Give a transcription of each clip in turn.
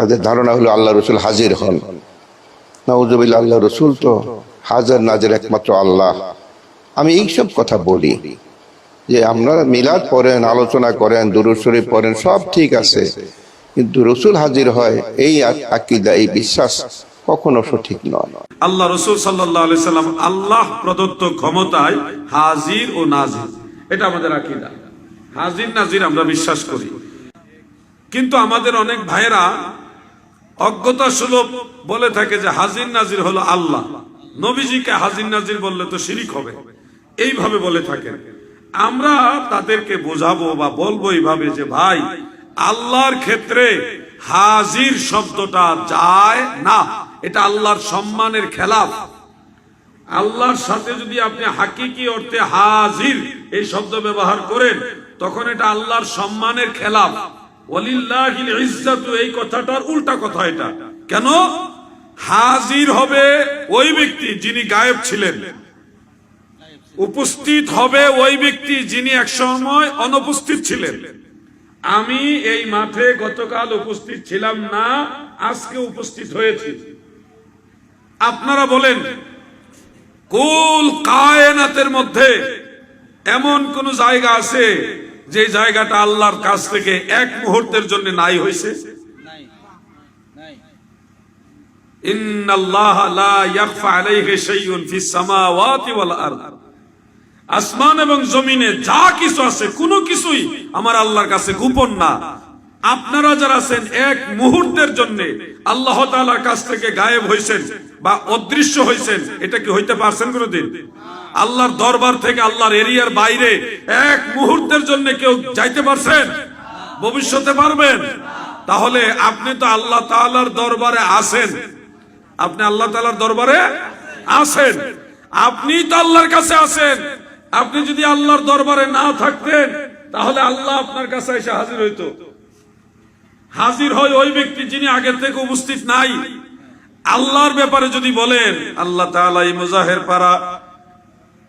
তাদের ধারণা হলো আল্লাহ রসুল হাজির হন। নওয়াজবিল্লা আল্লাহ রসুল তো হাজার নাজের একমাত্র আল্লাহ। আমি এইসব কথা বলি যে আমরা মিলাদ পড়েন, আলোচনা করেন, দুরুদ শরীফ পড়েন, সব ঠিক আছে। কিন্তু রসুল হাজির হয়, এই আকিদা, এই বিশ্বাস কখনো সঠিক নয়। আল্লাহ রসুল সাল্লাম আল্লাহ প্রদত্ত ক্ষমতায় হাজির ও নাজির। এটা আমাদের আকিদা। হাজির, নাজির আমরা বিশ্বাস করি। কিন্তু আমাদের অনেক ভাইয়েরা অজ্ঞতা সুলভ বলে থাকে যে হাজির নাজির হলো আল্লাহ। নবীজিকে হাজির নাজির বললে তো শিরিক হবে। এইভাবে বলে থাকেন। আমরা তাদেরকে বোঝাবো বা বলব এইভাবে যে, ভাই, আল্লাহর ক্ষেত্রে হাজির শব্দটা যায় না। এটা আল্লাহর সম্মানের খেলাফ। আল্লাহর সাথে যদি আপনি হাকিকি অর্থে হাজির এই শব্দ ব্যবহার করেন, তখন এটা আল্লাহর সম্মানের খেলাফ। ওয়ালিল্লাহিল ইজ্জাতু, এই কথাটার উল্টা কথা এটা। কেন? হাজির হবে ওই ব্যক্তি যিনি গায়েব ছিলেন। উপস্থিত হবে ওই ব্যক্তি যিনি এক সময় অনুপস্থিত ছিলেন। আমি এই মাঠে গতকাল উপস্থিত ছিলাম না, আজকে উপস্থিত হয়েছি। আপনারা বলেন, কুল কায়নাতের মধ্যে এমন কোন জায়গা আছে যে জায়গাটা আল্লাহর কাছ থেকে এক মুহূর্তের জন্য নাই হয়েছে। আসমান এবং জমিনে যা কিছু আছে, কোনো কিছুই আমার আল্লাহর কাছে গোপন না। আপনারা যারা আছেন, এক মুহূর্তের জন্য আল্লাহ তাআলার কাছ থেকে গায়েব হইছেন বা অদৃশ্য হইছেন, এটা কি হইতে পারছেন কোনোদিন? আল্লাহর দরবার থেকে আল্লাহর এরিয়ার বাইরে এক মুহূর্তের জন্য কেউ যাইতে পারছেন? ভবিষ্যতে পারবেন? তাহলে আপনি তো আল্লাহ তালার দরবারে আছেন। আপনি আল্লাহ তালার দরবারে আছেন। আপনি তো আল্লাহর কাছে আছেন। আপনি যদি আল্লাহর দরবারে না থাকতেন, তাহলে আল্লাহ আপনার কাছে এসে হাজির হইতো। হাজির হয় ওই ব্যক্তি যিনি আগের থেকে উপস্থিত নাই। আল্লাহর ব্যাপারে যদি বলেন, আল্লাহ এই মুজাহের পাড়া,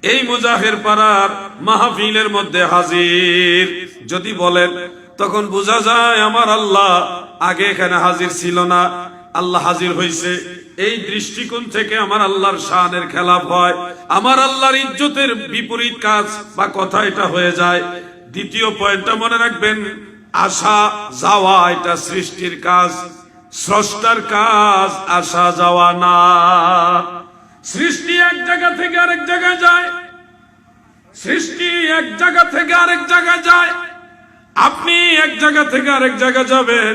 এই মুজাহের পাড়ার মাহফিলের মধ্যে হাজির। যদি বলেন, তখন বোঝা যায় আমার আল্লাহ আগে এখানে হাজির ছিল না। আল্লাহ হাজির হয়েছে এই দৃষ্টিকোণ থেকে আমার আল্লাহর শানের খেলাফ হয়। আমার আল্লাহর ইজ্জতের বিপরীত কাজ বা কথা এটা হয়ে যায়। দ্বিতীয় পয়েন্টটা মনে রাখবেন আসা যাওয়া এটা সৃষ্টির কাজ, স্রষ্টার কাজ আসা যাওয়া না। সৃষ্টি এক জায়গা থেকে আরেক জায়গায় যায়, সৃষ্টি এক জায়গা থেকে আরেক জায়গায় যায়। আপনি এক জায়গা থেকে আরেক জায়গা যাবেন,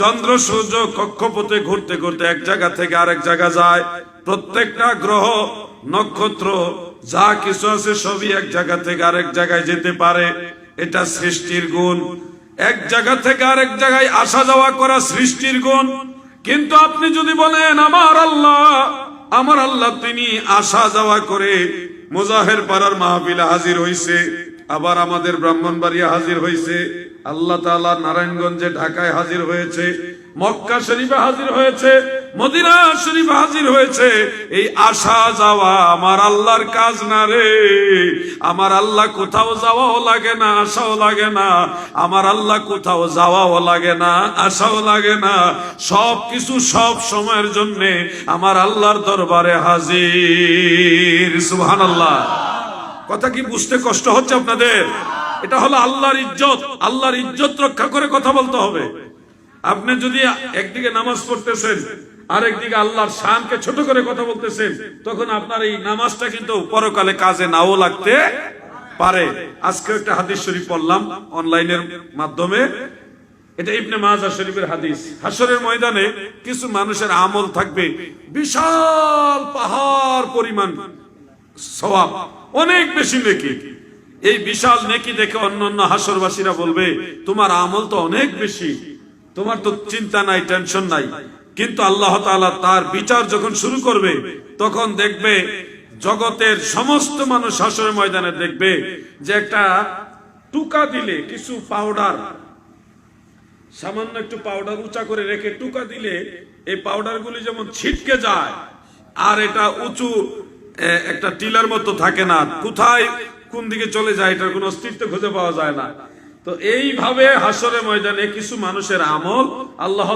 চন্দ্র, সূর্য কক্ষপথে ঘুরতে ঘুরতে এক জায়গা থেকে আরেক জায়গা যায়। প্রত্যেকটা গ্রহ, নক্ষত্র, যা কিছু আছে সবই এক জায়গা থেকে আরেক জায়গায় যেতে পারে। এটা সৃষ্টির গুণ। এক জায়গা থেকে আরেক জায়গায় আসা যাওয়া করা সৃষ্টির গুণ। কিন্তু আপনি যদি বলেন, আমার আল্লাহ আমার আল্লাহ তিনি আসা যাওয়া করে মুজাহের পাড়ার মাহফিলে হাজির হয়েছে আবার আমাদের ব্রাহ্মণবাড়িয়া হাজির হয়েছে আল্লাহ তালা নারায়ণগঞ্জে, ঢাকায় হাজির হয়েছে, মক্কা শরীফে হাজির হয়েছে মদিনা শরীফে হাজির হয়েছে। এই আসা যাওয়া আমার আল্লাহর কাজ না রে। আমার আল্লাহ কোথাও যাওয়াও লাগে না, আসাও লাগে না। আমার আল্লাহ কোথাও যাওয়াও লাগে না, আসাও লাগে না। সব কিছু সব সময়ের জন্য আমার আল্লাহর দরবারে হাজির। সুহান আল্লাহ কথা কি বুঝতে কষ্ট হচ্ছে আপনাদের? এটা হলো আল্লাহর ইজ্জত। আল্লাহর ইজ্জত রক্ষা করে কথা বলতে হবে। আপনি যদি একদিকে নামাজ পড়তেছেন আর একদিকে আল্লাহর শানকে ছোট করে কথা বলতেছেন, তখন আপনার এই নামাজটা কিন্তু পরকালে কাজে নাও লাগতে পারে। আজকে একটা হাদিস শরীফ পড়লাম অনলাইনের মাধ্যমে। এটা ইবনে মাজা শরীফের হাদিস। হাসরের ময়দানে কিছু মানুষের আমল থাকবে। বিশাল পাহাড় পরিমাণ সওয়াব, অনেক বেশি নেকি। এই বিশাল নেকি দেখে অন্যান্য হাসরবাসীরা বলবে, তোমার আমল তো অনেক বেশি। তোমার তো চিন্তা নাই, টেনশন নাই। কিন্তু আল্লাহ তাআলা তার বিচার যখন শুরু করবে, তখন দেখবে জগতের সমস্ত মানুষ হাসরের ময়দানে দেখবে যে একটা টুকা দিলে, কিছু পাউডার, সামান্য একটু পাউডার উঁচা করে রেখে টুকা দিলে, এই পাউডার গুলি যেমন ছিটকে যায়, আর এটা উঁচু একটা টিলার মতো থাকে না। কোথায় কোন দিকে চলে যায়, এটার কোনো অস্তিত্ব খুঁজে পাওয়া যায় না। তো এইভাবে হাসরে ময়দানে কিছু মানুষের আমল আল্লাহ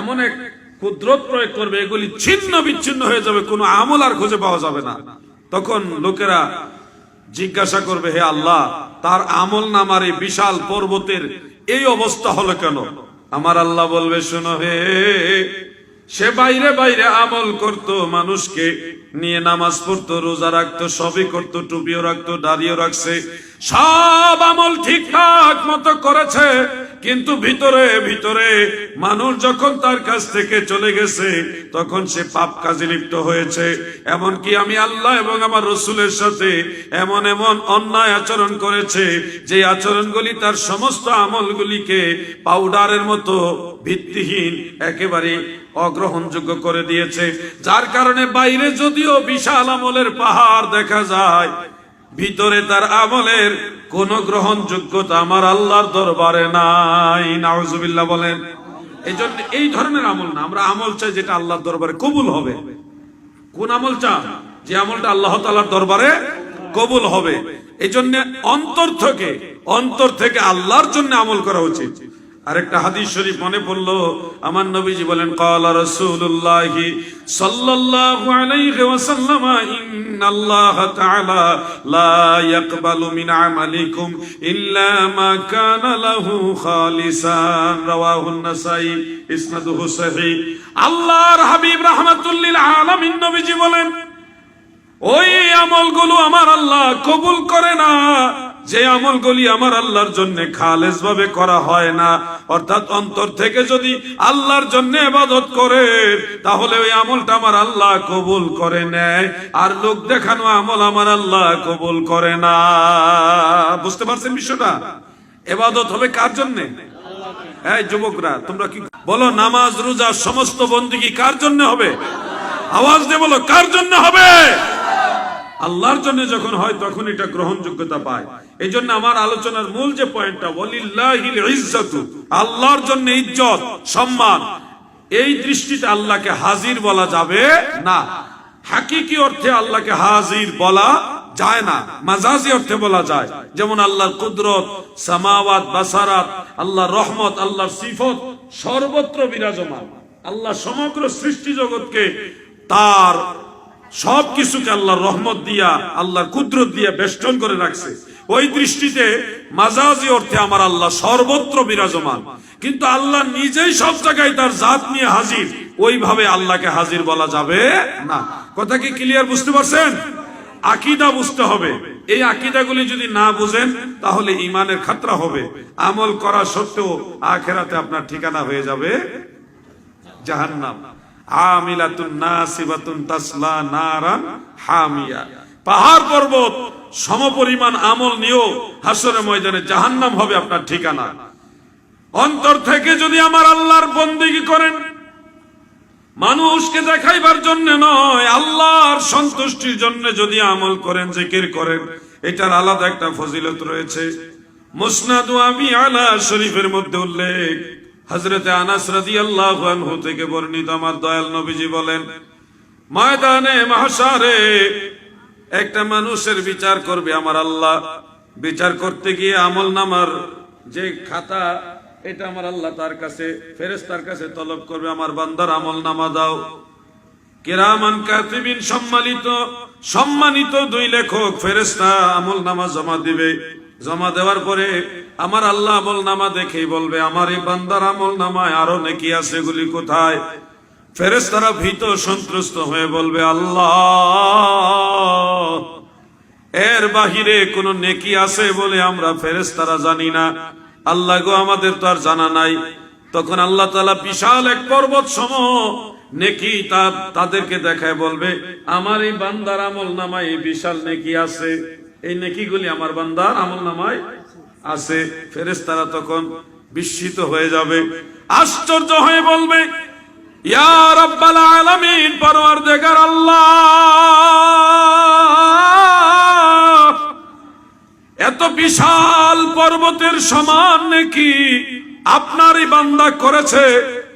এমন এক কুদরত প্রয়োগ করবে, এগুলি ছিন্ন বিচ্ছিন্ন হয়ে যাবে, কোনো আমল আর খুঁজে পাওয়া যাবে না। তখন লোকেরা জিজ্ঞাসা করবে, হে আল্লাহ, তার আমল নামার এই বিশাল পর্বতের এই অবস্থা হলো কেন? আমার আল্লাহ বলবে, শোনো হে সে বাইরে বাইরে আমল করত, মানুষকে নিয়ে নামাজ পড়তো, রোজা রাখতো, সবই করতো, টুপিও রাখতো, দাড়িও রাখছে। সব আমল ঠিকঠাক মতো করেছে, কিন্তু ভিতরে ভিতরে মানুষ যখন তার কাছ থেকে চলে গেছে, তখন সে পাপ কাজে লিপ্ত হয়েছে। এমনকি আমি আল্লাহ এবং আমার রসুলের সাথে এমন এমন অন্যায় আচরণ করেছে, যে আচরণগুলি তার সমস্ত আমলগুলিকে পাউডারের মতো ভিত্তিহীন, একেবারে অগ্রহণযোগ্য করে দিয়েছে। যার কারণে বাইরে যদিও বিশাল আমলের পাহাড় দেখা যায়, ভিতরে তার আমলের কোন গ্রহণযোগ্যতা আমার আল্লাহর দরবারে নাই। নাউজুবিল্লাহ বলেন এই জন্য এই ধরনের আমল না। আমরা আমল চাই যেটা আল্লাহর দরবারে কবুল হবে। কোন আমল চান যে আমলটা আল্লাহ তালার দরবারে কবুল হবে? এই জন্য অন্তর থেকে অন্তর থেকে আল্লাহর জন্য আমল করা উচিত। আরেকটা হাদিস শরীফ মনে পড়ল, আমার নবীজি বলেন ক্বালা রাসূলুল্লাহি সাল্লাল্লাহু আলাইহি ওয়াসাল্লাম, ইন্নাল্লাহ তাআলা লা ইয়াকবালু মিন আমালিকুম ইল্লা মা কানা লাহু খালিসান। রাওয়াহু আন-নাসাই ইসনাদুহু সহিহ। আল্লাহর হাবিব রাহমাতুল লিল আলামিন নবীজি বলেন ওই আমলগুলো আমার আল্লাহ কবুল করে না। যে আমলগুলি আমার আল্লাহর জন্য খালেজ ভাবে করা হয় না। অর্থাৎ অন্তর থেকে যদি আল্লাহর জন্য এবাদত করে, তাহলে ওই আমলটা আমার আল্লাহ কবুল করে নেয়। আর লোক দেখানো আমল আমার আল্লাহ কবুল করে না। বুঝতে পারছেন বিষয়টা? এবাদত হবে কার জন্য? এই যুবকরা, তোমরা কি বলো, নামাজ, রোজা, সমস্ত বন্দিগি কার জন্য হবে? আওয়াজ দিয়ে বলো, কার জন্য হবে? আল্লাহর জন্য যখন হয়, তখন এটা গ্রহণযোগ্যতা পায়। এই জন্য আমার আলোচনার মূল যে পয়েন্টটা আল্লাহর জন্য ইজ্জত, সম্মান, এই দৃষ্টিতে আল্লাহকে হাজির বলা যাবে না। হাকিকি অর্থে আল্লাহকে হাজির বলা যায় না, মাজাজি অর্থে বলা যায়। যেমন আল্লাহর কুদরত, সামাওয়াত, বাসারাত, আল্লাহর রহমত, আল্লাহর সিফত, সর্বত্র বিরাজমান। আল্লাহ সমগ্র সৃষ্টি জগৎকে তার সব কিছুকে আল্লাহর রহমত দিয়া, আল্লাহর কুদরত দিয়া বেষ্টন করে রাখছে। ওই দৃষ্টিতে মাজাজি অর্থে আমার আল্লাহ সর্বত্র বিরাজমান। কিন্তু আল্লাহ নিজেই সব জায়গায় তার জাত নিয়ে হাজির। ওইভাবে আল্লাহকে হাজির বলা যাবে না। কথা কি ক্লিয়ার বুঝতে পারছেন? আকিদা বুঝতে হবে। এই আকিদাগুলি যদি না বুঝেন, তাহলে ইমানের খাতরা হবে। আমল করা সত্ত্বেও আখেরাতে আপনার ঠিকানা হয়ে যাবে জাহান্নাম। পাহাড় পর্বত, সমপরিমাণ আমল নিয়েও হাসরে ময়দানে জাহান্নাম হবে আপনার ঠিকানা। অন্তর থেকে যদি আমার আল্লাহর বন্দিগি করেন, মানুষকে দেখাইবার জন্য নয়, আল্লাহর সন্তুষ্টির জন্য যদি আমল করেন, জিকির করেন, এটার আলাদা একটা ফজিলত রয়েছে। মুসনাদু আমি আলা শরীফের মধ্যে উল্লেখ হজরতে আনাস রাদিয়াল্লাহু আনহু থেকে বর্ণিত আমার দয়াল নবীজি বলেন, ময়দানে মহাসারে একটা মানুষের বিচার করবে আমার আল্লাহ। বিচার করতে গিয়ে আমল নামার যে খাতা, এটা আমার আল্লাহ তার কাছে ফেরেস তার কাছে তলব করবে। আমার বান্দার আমল নামা দাও। কেরামান কাতিবিন সম্মানিত সম্মানিত দুই লেখক, ফেরেশতা আমল নামা জমা দিবে। জমা দেওয়ার পরে আমার আল্লাহ আমল নামা দেখেই বলবে, আমার এই বান্দার আমল নামায় আরও নেকি আছে এগুলি কোথায়? ফেরেশতারা ভীত সন্ত্রস্ত হয়ে বলবে, আল্লাহ, এর বাহিরে কোন নেকি আছে বলে আমরা ফেরেশতারা জানি না। আল্লাহ গো, আমাদের তো আর জানা নাই। তখন আল্লাহ তালা বিশাল এক পর্বত সম নেকি তার তাদেরকে দেখায় বলবে, আমার এই বান্দার আমল নামায় এই বিশাল নেকি আছে। এই নেকিগুলি আমার বান্দার আমল নামায় আছে। ফেরেশতারা তখন বিস্মিত হয়ে যাবে। আশ্চর্য হয়ে বলবে এত বিশাল পর্বতের সমান নাকি আপনারই বান্দা করেছে।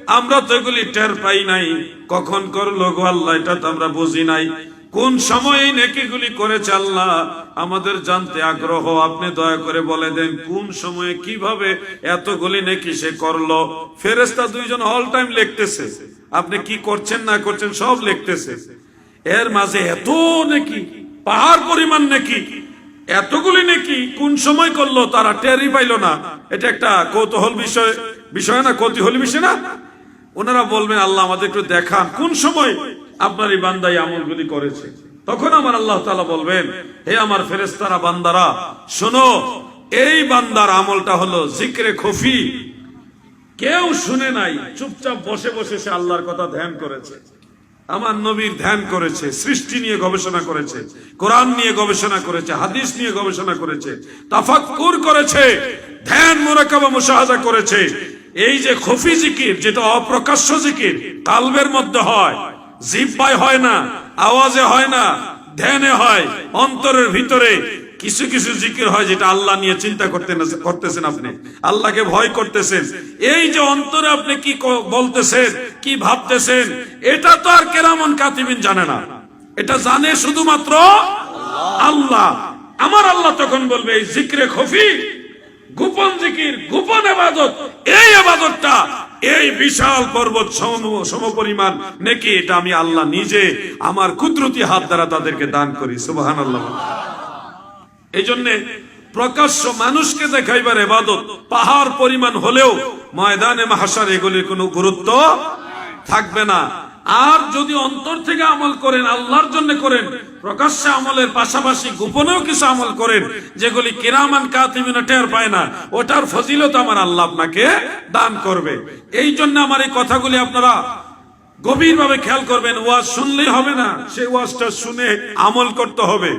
আমরা তো এগুলি টের পাই নাই। কখন করল গো আল্লাহ, এটা তো আমরা বুঝি নাই। কোন সময়ে নেকিগুলি করেছে আল্লাহ? আমাদের জানতে আগ্রহ। আপনি দয়া করে বলে দেন, কোন সময়ে কীভাবে এতগুলি নেকি সে করল? ফেরেস্তা দুইজন অল টাইম লিখতেছে। আপনি কি করছেন না করছেন সব লিখতেছে। এর মাঝে এত নেকি, পাহাড় পরিমাণ নেকি, এতগুলি নেকি কোন সময় করল তারা টেরই পাইলো না। এটা একটা কৌতূহল বিষয়। বিষয় না, কৌতূহলী বিষয় না? ওনারা বলবেন, আল্লাহ আমাদের একটু দেখান, কোন সময় আপনার এই বান্দাই আমলগুলি করেছে? তখন আমার আল্লাহ তাআলা বলবেন, হে আমার ফেরেস্তারা বান্দারা, শোনো, এই বান্দার আমলটা হলো জিক্রে খফি। কেউ শুনে নাই, চুপচাপ বসে বসে সে আল্লাহর কথা ধ্যান করেছে। আমার নবীর ধ্যান করেছে, সৃষ্টি নিয়ে গবেষণা করেছে, কোরআন নিয়ে গবেষণা করেছে, হাদিস নিয়ে গবেষণা করেছে, তাফাক্কুর করেছে, ধ্যান, মোরাকাবা, মুশাহাদা করেছে। এই যে খফি জিকির, যেটা অপ্রকাশ্য জিকির, কালবের মধ্যে হয়, জিব্বায় হয় না, আওয়াজে হয় না, ধ্যানে হয়, অন্তরের ভিতরে কিছু কিছু জিকির হয় যেটা আল্লাহ নিয়ে চিন্তা করতে করতেছেন আপনি। আল্লাহকে ভয় করতেছেন। এই যে অন্তরে আপনি কি বলতেছেন, কি ভাবতেছেন, এটা তো আর কেরামন কাতিবিন জানে না। এটা জানে শুধুমাত্র আল্লাহ। আমার আল্লাহ তখন বলবে, এই জিক্রে খফি গোপন জিকির, গোপন এবাদত, এই এবাদতটা, এই বিশাল পর্বত সম সমপরিমাণ নাকি, এটা আমি আল্লাহ নিজে আমার কুদরতি হাত দ্বারা তাদেরকে দান করি সুবাহান আল্লাহ এই জন্য প্রকাশ্য মানুষকে দেখাইবার এবাদত, পাহাড় পরিমাণ হলেও ময়দানে মাহাসার এগুলির কোনো গুরুত্ব থাকবে না। আর যদি অন্তর থেকে আমল করেন, আল্লাহর জন্য করেন, প্রকাশ্যে আমলের পাশাপাশি গোপনেও কিছু আমল করেন, যেগুলি কেরামান কাতিমিন টের পায় না, ওটার ফজিলত আমার আল্লাহ আপনাকে দান করবে। এই জন্য আমার এই কথাগুলি আপনারা গভীরভাবে খেয়াল করবেন, ওয়াজ শুনলেই হবে না, সেই ওয়াজটা শুনে আমল করতে হবে।